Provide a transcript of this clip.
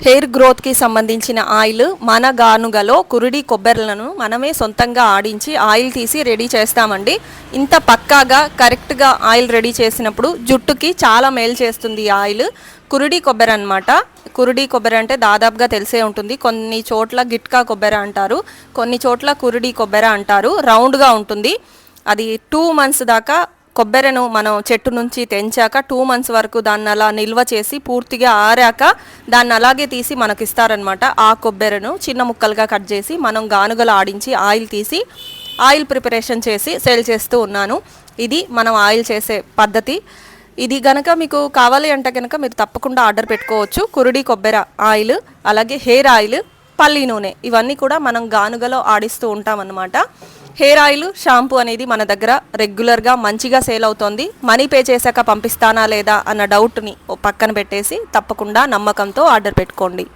Hair గ్రోత్కి సంబంధించిన oil మన గానుగలో కురుడి కొబ్బరిలను మనమే సొంతంగా ఆడించి ఆయిల్ తీసి రెడీ చేస్తామండి. ఇంత పక్కాగా కరెక్ట్గా ఆయిల్ రెడీ చేసినప్పుడు జుట్టుకి చాలా మేలు చేస్తుంది ఈ ఆయిల్. కురుడి కొబ్బరి అన్నమాట. కురుడి కొబ్బరి అంటే దాదాపుగా తెలిసే ఉంటుంది. కొన్ని చోట్ల గిట్కా కొబ్బరి అంటారు. కొన్ని చోట్ల కురుడి కొబ్బరి అంటారు. రౌండ్గా ఉంటుంది. అది టూ మంత్స్ దాకా కొబ్బరిను మనం చెట్టు నుంచి తెంచాక టూ మంత్స్ వరకు దాన్ని అలా నిల్వ చేసి పూర్తిగా ఆరాక దాన్ని అలాగే తీసి మనకి ఇస్తారనమాట ఆ కొబ్బరిను చిన్న ముక్కలుగా కట్ చేసి మనం గానుగలు ఆడించి ఆయిల్ తీసి ఆయిల్ ప్రిపరేషన్ చేసి సేల్ చేస్తూ ఉన్నాను. ఇది మనం ఆయిల్ చేసే పద్ధతి. ఇది గనక మీకు కావాలి అంటే కనుక మీరు తప్పకుండా ఆర్డర్ పెట్టుకోవచ్చు. కురుడి కొబ్బరి ఆయిల్ అలాగే హెయిర్ ఆయిల్ పల్లి నూనె ఇవన్నీ కూడా మనం గానుగలో ఆడిస్తూ ఉంటామన్నమాట. హెయిర్ ఆయిల్ షాంపూ అనేది మన దగ్గర రెగ్యులర్గా మంచిగా సేల్ అవుతోంది. మనీ పే చేశాక పంపిస్తానా లేదా అన్న డౌట్ని ఓ పక్కన పెట్టేసి తప్పకుండా నమ్మకంతో ఆర్డర్ పెట్టుకోండి.